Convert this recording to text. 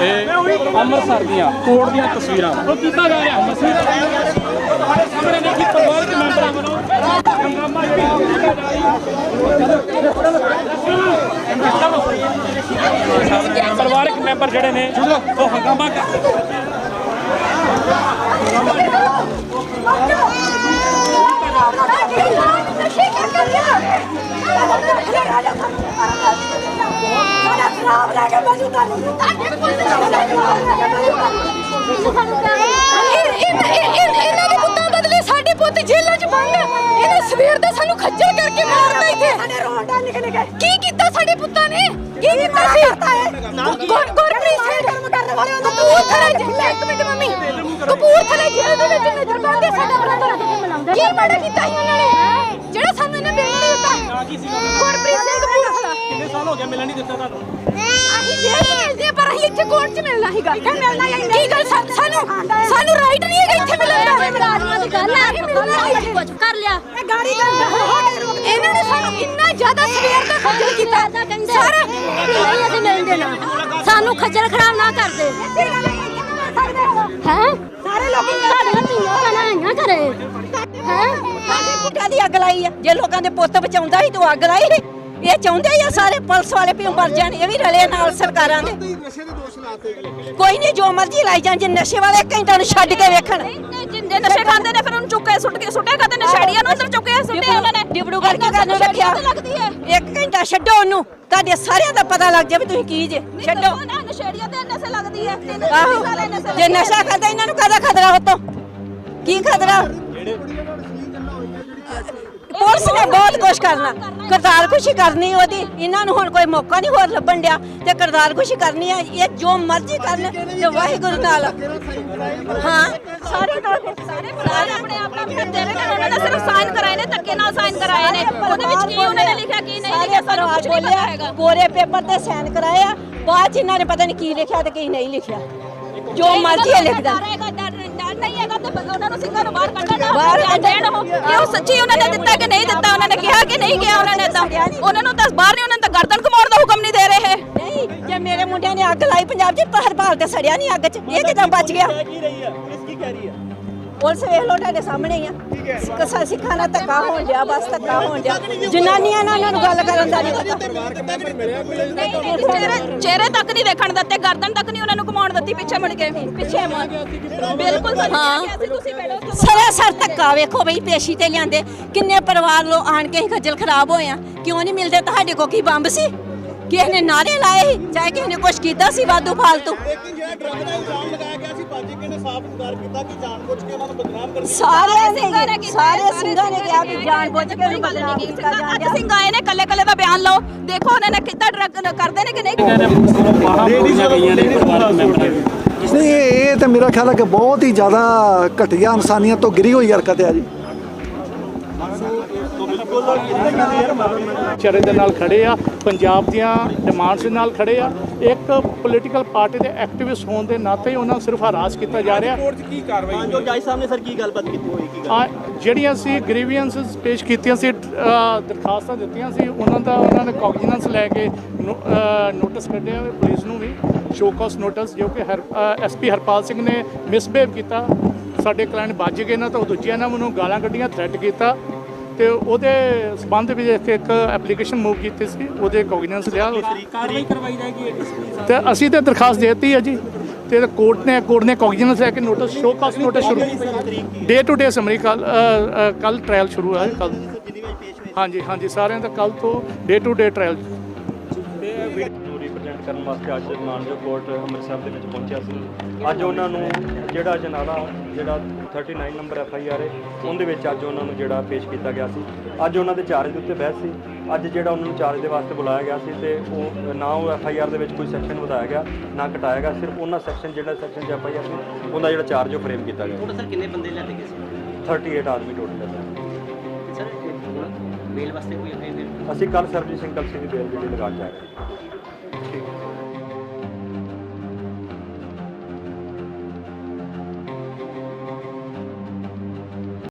ਇਹ ਅੰਮ੍ਰਿਤਸਰ ਦੀਆਂ ਕੋਰਟ ਦੀਆਂ ਤਸਵੀਰਾਂ ਉਹ ਕੀਤਾ ਜਾ ਰਿਹਾ ਅੰਮ੍ਰਿਤਸਰ ਸਾਡੇ ਸਾਹਮਣੇ ਦੇਖੀ ਪਰਿਵਾਰਕ ਮੈਂਬਰਾਂ ਵੱਲੋਂ ਹੰਗਾਮਾ ਕੀਤਾ ਜਾ ਰਿਹਾ ਪਰਿਵਾਰਕ ਮੈਂਬਰ ਜਿਹੜੇ ਨੇ ਉਹ ਹੰਗਾਮਾ ਕਰ ਇਹਨਾਂ ਦੇ ਪੁੱਤਾਂ ਬਦਲੇ ਸਾਡੇ ਪੁੱਤ ਜੇਲ੍ਹਾਂ 'ਚ ਬੰਦ ਇਹਨੇ ਸਵੇਰ ਦਾ ਸਾਨੂੰ ਖੱਜਲ ਕਰਕੇ ਮਾਰਨਾ ਇੱਥੇ ਸਾਡੇ ਰੋਂਡਾ ਨਿਕਲ ਗਏ ਕੀ ਕੀਤਾ ਸਾਡੇ ਪੁੱਤਾਂ ਨੇ ਕੀ ਕੀਤਾ ਸੀ ਗੁਰਪ੍ਰੀਤ ਸਿੰਘ ਕਰਮ ਕਰਨ ਵਾਲੇ ਉਹ ਕਪੂਰਥਲੇ ਜੇਲ੍ਹ ਇੱਕ ਮਿੰਟ ਮੰਮੀ ਕਪੂਰਥਲੇ ਜੇਲ੍ਹ ਦੇ ਵਿੱਚ ਨਜ਼ਰ ਬੰਦੇ ਸਾਡਾ ਬ੍ਰਦਰ। ਕੀ ਮਾੜਾ ਕੀਤਾ ਸੀ ਉਹਨਾਂ ਨੇ? ਜਿਹੜਾ ਸਾਨੂੰ ਇਹਨੇ ਮਿਲਣ ਦਿੱਤਾ। ਹੋ ਗਏ ਮਿਲਣ ਨਹੀਂ ਦਿੱਤਾ ਤੁਹਾਨੂੰ। ਅਸੀਂ ਜੇਲ੍ਹ 'ਚ ਮਿਲਦੇ ਆ, ਪਰ ਅਸੀਂ ਇੱਥੇ ਕੋਰਟ 'ਚ ਮਿਲਣਾ ਸੀਗਾ? ਇੱਥੇ ਮਿਲਣਾ ਕੀ ਗੱਲ ਸਾ- ਸਾਨੂੰ ਸਾਨੂੰ ਰਾਈਟ ਨਹੀਂ ਹੈਗਾ ਇੱਥੇ ਮਿਲਣ ਦਾ। ਮੁਲਾਜ਼ਮਾਂ ਦੀ ਗੱਲ ਹੈ ਅਸੀਂ ਮਿਲਣਾ ਕੁਝ ਕਰ ਲਿਆ। ਇਹ ਗਾੜੀ ਇਹਨਾਂ ਨੇ ਸਾਨੂੰ ਇੰਨਾ ਜ਼ਿਆਦਾ ਸਵੇਰ ਦਾ ਖੱਜਲ ਕੀਤਾ। ਸਾਰਾ ਨਹੀਂ ਅਸੀਂ ਮਿਲਣ ਦੇਣਾ ਸਾਨੂੰ ਖੱਜਲ ਖਰਾਬ ਨਾ ਕਰਦੇ। ਹੈ ਸਾਰੇ ਲੋਕੀ ਸਾਡੀਆਂ ਧੀਆਂ ਭੈਣਾਂ ਆਈਆਂ ਘਰੇ। ਹੈ? ਸਾਡੇ ਪੁੱਤਾਂ ਦੀ ਅੱਗ ਲਾਈ ਆ? ਜੇ ਲੋਕਾਂ ਦੇ ਪੁੱਤ ਬਚਾਉਂਦਾ ਸੀ ਤੂੰ ਅੱਗ ਲਾਈ ਸੀ। ਇਹ ਚਾਹੁੰਦੇ ਹੀ ਆ ਸਾਰੇ ਪੁਲਿਸ ਵਾਲੇ ਵੀ ਮਰ ਜਾਣ ਇਹ ਵੀ ਰਲੇ ਨਾਲ ਸਰਕਾਰਾਂ ਦੇ। ਕੋਈ ਨਹੀਂ ਜੋ ਮਰਜ਼ੀ ਲਾਈ ਜਾਣ ਜੇ ਨਸ਼ੇ ਵਾਲੇ ਘੰਟਾ ਨੂੰ ਛੱਡ ਕੇ ਵੇਖਣ। ਜਿੰਦੇ ਨਸ਼ੇ ਖਾਂਦੇ ਨੇ ਫਿਰ ਉਹਨੂੰ ਚੁੱਕ ਸੁੱਟ ਕੇ ਸੁੱਟੇ ਕਰਦੇ ਨਸ਼ੇੜੀਆਂ ਨੂੰ ਅੰਦਰ ਚੁੱਕ ਸੁੱਟੇ ਉਹਨਾਂ ਨੇ? ਡਿਬੜੂਗੜ੍ਹ ਕੀ ਕਰਨ ਰੱਖਿਆ। ਲੱਗਦੀ ਹੈ। ਇੱਕ ਘੰਟਾ ਛੱਡੋ ਉਹਨੂੰ। ਤੁਹਾਡੇ ਸਾਰਿਆਂ ਦਾ ਪਤਾ ਲੱਗ ਜਾਵੇ ਤੁਸੀਂ ਕੀ ਜੇ। ਛੱਡੋ। ਨਸ਼ੇੜੀਆਂ ਤੇ ਨਸ਼ੇ ਲੱਗਦੀ ਹੈ। ਜੇ ਨਸ਼ਾ ਕਰਦਾ ਇਹਨਾਂ ਨੂੰ ਕਾਹਦਾ ਖਤਰਾ ਹੋਤੋ ਕੀ ਖਤਰਾ? ਪੁਲਿਸ ਨੇ ਬਹੁਤ ਕੁਛ ਕਰਨਾ। ਕਰਤਾਰ ਖੁਸ਼ੀ ਕਰਨੀ ਉਹਦੀ। ਇਹਨਾਂ ਨੂੰ ਹੁਣ ਕੋਈ ਮੌਕਾ ਨਹੀਂ ਹੋਰ ਲੱਭਣ ਡਿਆ ਤੇ ਕਰਤਾਰ ਖੁਸ਼ੀ ਕਰਨੀ ਹੈ। ਇਹ ਜੋ ਮਰਜ਼ੀ ਕਰਨ ਤੇ ਵਾਹਿਗੁਰੂ ਨਾਲ। ਹਾਂ। ਸਾਰੇ ਨਾਲ ਸਾਰੇ ਸਾਰੇ ਆਪਣੇ ਆਪ ਨਾਲ। ਫਿਰਦੇ ਨੇ ਉਹਨਾਂ ਨੇ ਸਿਰਫ ਸਾਈਨ ਕਰਾਏ ਨੇ ਧੱਕੇ ਨਾਲ ਸਾਈਨ ਕਰਾਏ ਨੇ। ਉਹਦੇ ਵਿੱਚ ਕੀ ਉਹਨਾਂ ਨੇ ਲਿਖਿਆ ਕੀ ਨਹੀਂ ਲਿਖਿਆ ਸਾਨੂੰ ਕੁਝ ਨਹੀਂ ਪਤਾ ਹੈਗਾ। ਕੋਰੇ ਪੇਪਰ ਤੇ ਸਾਈਨ ਕਰਾਏ ਆ। ਬਾਅਦ ਚ ਇਹਨਾਂ ਨੇ ਪਤਾ ਨਹੀਂ ਕੀ ਲਿਖਿਆ ਤੇ ਕੀ ਨਹੀਂ ਲਿਖਿਆ। ਜੋ ਮਰਜ਼ੀ ਲਿਖਦਾ। ਨਹੀਂ ਹੈਗਾ ਤੇ ਉਹਨਾਂ ਨੂੰ ਸਿੰਘਾਂ ਨੂੰ ਬਾਹਰ ਕੱਢਣਾ ਬਾਹਰ ਬਾਹਰ ਦੇਣ ਉਹ। ਕਿ ਉਹ ਸੱਚੀ ਉਹਨਾਂ ਨੇ ਦਿੱਤਾ ਕਿ ਨਹੀਂ ਦਿੱਤਾ? ਉਹਨਾਂ ਨੇ ਕਿਹਾ ਕਿ ਨਹੀਂ ਕਿਹਾ ਉਹਨਾਂ ਨੇ ਤਾਂ। ਉਹਨਾਂ ਨੂੰ ਤਾਂ ਬਾਹਰ ਨਹੀਂ ਉਹਨਾਂ ਨੂੰ ਤਾਂ ਗਰਦਨ ਘਮਾਉਣ ਦਾ ਹੁਕਮ ਨਹੀਂ ਦੇ ਰਹੇ। ਨਹੀਂ ਜੇ ਮੇਰੇ ਮੁੰਡਿਆਂ ਨੇ ਅੱਗ ਲਾਈ ਪੰਜਾਬ 'ਚ ਪਰ ਹਰਪਾਲ ਤੇ ਸੜਿਆ ਨਹੀਂ ਅੱਗ 'ਚ। ਇਹ ਕਿਦਾਂ ਬਚ ਗਿਆ? ਕੀ ਰਹੀ ਹੈ? ਪੁਲਿਸ ਕੀ ਕਹਿ ਰਹੀ ਹੈ? ਪੁਲਿਸ ਵੇਖ ਲੋ ਤੁਹਾਡੇ ਸਾਹਮਣੇ ਹੀ ਆ। ਸਿੱਖਾਂ ਸਿੱਖਾਂ ਨਾਲ ਧੱਕਾ ਹੋਣ ਡਿਆ ਬਸ ਧੱਕਾ ਹੋਣ ਡਿਆ। ਜਨਾਨੀਆਂ ਨਾਲ ਉਹਨਾਂ ਨੂੰ ਗੱਲ ਕਰਨ ਦਾ ਨਹੀਂ ਪਤਾ। ਚਿਹਰੇ ਤੱਕ ਨਹੀਂ ਦੇਖਣ ਦਿੱਤੇ ਗਰਦਨ ਤੱਕ ਨਹੀਂ ਉਹਨਾਂ ਨੂੰ ਘਮਾਉਣ ਦਿੱਤੀ ਪਿੱਛੇ ਮੁੜ ਕੇ। ਪਿੱਛੇ ਮੁੜ। ਬਿਲਕੁਲ ਹਾਂ। ਕਿਹਾ ਸੀ ਤੁਸੀਂ ਬੈਠੋ ਉੱਥੇ। ਸਰਾਸਰ ਧੱਕਾ ਵੇਖੋ ਬਈ ਪੇਸ਼ੀ ਤੇ ਲਿਆਂਦੇ। ਕਿੰਨੇ ਪਰਿਵਾਰ ਲੋ ਆਣ ਕੇ ਹੀ ਖੱਜਲ ਖਰਾਬ ਹੋਏ ਆ। ਕਿਉਂ ਨਹੀਂ ਮਿਲਦੇ? ਤੁਹਾਡੇ ਕੋ ਕੀ ਬੰਬ ਸੀ? ਕਿਸੇ ਨੇ ਨਾਰੇ ਲਾਏ ਸੀ? ਚਾਹੇ ਕਿਸੇ ਨੇ ਕੁਛ ਕੀਤਾ ਸੀ ਵਾਧੂ ਫਾਲਤੂ। ਲੇਕਿਨ ਜਿਹੜਾ ਡਰਗ ਦਾ ਇਲਜ਼ਾਮ ਲਗਾਇਆ ਗਿਆ ਸੀ ਬਾਜੀ ਨੇ ਸਾਫ਼ ਇਨਕਾਰ ਕੀਤਾ ਕਿ ਜਾਣਬੁੱਝ ਕੇ ਉਹਨਾਂ ਨੂੰ ਬਦਨਾਮ ਕਰਨ ਸਾਰੇ ਸਿੰਘਾਂ ਨੇ ਨੇ ਕੀਤਾ, ਸਾਰੇ ਸਿੰਘਾਂ ਨੇ ਕਿਹਾ ਵੀ ਜਾਣ ਬੁੱਝ ਕੇ ਉਹਨੂੰ ਕੋਈ ਗੱਲ ਬਦਨਾਮ ਨਹੀਂ ਕੀਤਾ ਅੱਜ ਜਾਂਦਾ। ਸਿੰਘ ਆਏ ਨੇ ਕੱਲੇ ਕੱਲੇ ਦਾ ਬਿਆਨ ਲਓ। ਦੇਖੋ ਉਹਨਾਂ ਨੇ ਕਿੱਦਾਂ ਡਰਗ ਕਰਦੇ ਨੇ ਕਿ ਨਹੀਂ ਕਹਿੰਦੇ ਬਾਹਾਂ ਬੋਲੀਆਂ ਗਈਆਂ ਨੇ ਪਰਿਵਾਰਕ ਮੈਂਬਰਾਂ। ਦੀਆਂ ਨਹੀਂ ਇਹ ਇਹ ਤਾਂ ਮੇਰਾ ਖਿਆਲ ਹੈ ਕਿ ਬਹੁਤ ਹੀ ਜ਼ਿਆਦਾ ਘਟੀਆ ਇਨਸਾਨੀਅਤ ਤੋਂ ਗਿਰੀ ਹੋਈ ਹਰਕਤ ਹੈ ਜੀ। ਚਰੇ ਦੇ ਨਾਲ ਖੜੇ ਆ ਪੰਜਾਬ ਦੀਆਂ ਡਿਮਾਂਡਸ ਦੇ ਨਾਲ ਖੜੇ ਆ। ਇੱਕ ਪੋਲੀਟੀਕਲ ਪਾਰਟੀ ਦੇ ਐਕਟਿਵਿਸਟ ਹੋਣ ਦੇ ਨਾਤੇ ਉਹਨਾਂ ਨੂੰ ਸਿਰਫ ਹਰਾਸ ਕੀਤਾ ਜਾ ਰਿਹਾ। ਕੋਰਟ 'ਚ ਕੀ ਕਾਰਵਾਈ ਜੋ ਜੱਜ ਸਾਹਿਬ ਨੇ ਸਰ ਕੀ ਗੱਲਬਾਤ ਕੀਤੀ ਹੋਈ ਕੀ ਗੱਲ? ਜਿਹੜੀਆਂ ਸੀ ਗ੍ਰੀਵੀਅੰਸਸ ਪੇਸ਼ ਕੀਤੀਆਂ ਸੀ ਦਰਖਾਸਤਾਂ ਦਿੱਤੀਆਂ ਸੀ ਉਹਨਾਂ ਦਾ ਉਹਨਾਂ ਨੇ ਕੌਗਨੀਨੈਂਸ ਲੈ ਕੇ ਨੋਟਿਸ ਕੱਢਿਆ ਪੁਲਿਸ ਨੂੰ ਵੀ ਸ਼ੋਕਸ ਨੋਟਿਸ ਜੋ ਕਿ ਐਸਪੀ ਹਰਪਾਲ ਸਿੰਘ ਨੇ ਮਿਸਬਿਹੇਵ ਕੀਤਾ। ਸਾਡੇ ਕਲਾਇੰਟ ਭੱਜ ਗਏ ਨਾ ਤਾਂ ਉਹ ਦੂਜਿਆਂ ਨੇ ਮੈਨੂੰ ਗਾਲਾਂ ਕੱਢੀਆਂ ਥ੍ਰੈਟ ਕੀਤਾ। ਤੇ ਉਹਦੇ ਸਬੰਧ ਵਿੱਚ ਇੱਕ ਇੱਕ ਐਪਲੀਕੇਸ਼ਨ ਮੂਵ ਕੀਤੀ ਸੀ ਉਹਦੇ ਕੌਗਨੀਨੈਂਸ ਲਿਆ। ਕਾਰਵਾਈ ਕਰਵਾਈ ਜਾਏਗੀ ਤੇ ਅਸੀਂ ਤੇ ਦਰਖਾਸਤ ਦੇਤੀ ਹੈ ਜੀ। ਤੇ ਕੋਰਟ ਨੇ ਕੋਰਟ ਨੇ ਕੌਗਨੀਨੈਂਸ ਲੈ ਕੇ ਨੋਟਿਸ ਸ਼ੋ ਕਾਸ ਨੋਟਿਸ ਸ਼ੁਰੂ ਡੇ ਟੂ ਡੇ ਸਮਰੀ ਕੱਲ ਕੱਲ ਟ੍ਰਾਇਲ ਸ਼ੁਰੂ ਹੈ ਕੱਲ ਹਾਂਜੀ ਹਾਂਜੀ ਸਾਰਿਆਂ ਦਾ ਕੱਲ ਤੋਂ ਡੇ ਟੂ ਡੇ ਟ੍ਰਾਇਲ ਨੂੰ ਰਿਪਰੈਜ਼ੈਂਟ ਕਰਨ ਵਾਸਤੇ ਅੱਜ ਮਾਨਜੋ ਕੋਰਟ ਅੰਮ੍ਰਿਤਸਰ ਦੇ ਵਿੱਚ ਪਹੁੰਚਿਆ ਸੀ। ਅੱਜ ਉਹਨਾਂ ਨੂੰ ਜਿਹੜਾ ਜਨਾਲਾ ਜਿਹੜਾ 39 ਨੰਬਰ ਐਫ ਆਈ ਆਰ ਹੈ ਉਹਦੇ ਵਿੱਚ ਅੱਜ ਉਹਨਾਂ ਨੂੰ ਜਿਹੜਾ ਪੇਸ਼ ਕੀਤਾ ਗਿਆ ਸੀ। ਅੱਜ ਉਹਨਾਂ ਦੇ ਚਾਰਜ ਦੇ ਉੱਤੇ ਬਹਿਸ ਸੀ। ਅੱਜ ਜਿਹੜਾ ਉਹਨਾਂ ਨੂੰ ਚਾਰਜ ਦੇ ਵਾਸਤੇ ਬੁਲਾਇਆ ਗਿਆ ਸੀ ਤੇ ਉਹ ਨਾ ਉਹ ਐਫ ਆਈ ਆਰ ਦੇ ਵਿੱਚ ਕੋਈ ਸੈਕਸ਼ਨ ਵਧਾਇਆ ਗਿਆ ਨਾ ਘਟਾਇਆ ਗਿਆ ਸਿਰਫ ਉਹਨਾਂ ਸੈਕਸ਼ਨ ਜਿਹੜਾ ਸੈਕਸ਼ਨ 'ਚ ਐਫ ਆਈ ਆਰ ਸੀ ਉਹਦਾ ਜਿਹੜਾ ਚਾਰਜ ਉਹ ਫਰੇਮ ਕੀਤਾ ਗਿਆ। ਟੋਟਲ ਸਰ ਕਿੰਨੇ ਬੰਦੇ ਲੈ ਗਏ ਸੀ? 38 ਆਦਮੀ ਟੋਟਲ ਬੇਲ ਵਾਸਤੇ ਕੋਈ ਅਪੀਲ ਅਸੀਂ ਕੱਲ ਸਰਬਜੀਤ ਸਿੰਘ ਕਲਸੀ ਦੀ ਬੇਲ ਵੀ ਲਗਾ ਕੇ ਆਏ। ਠੀਕ।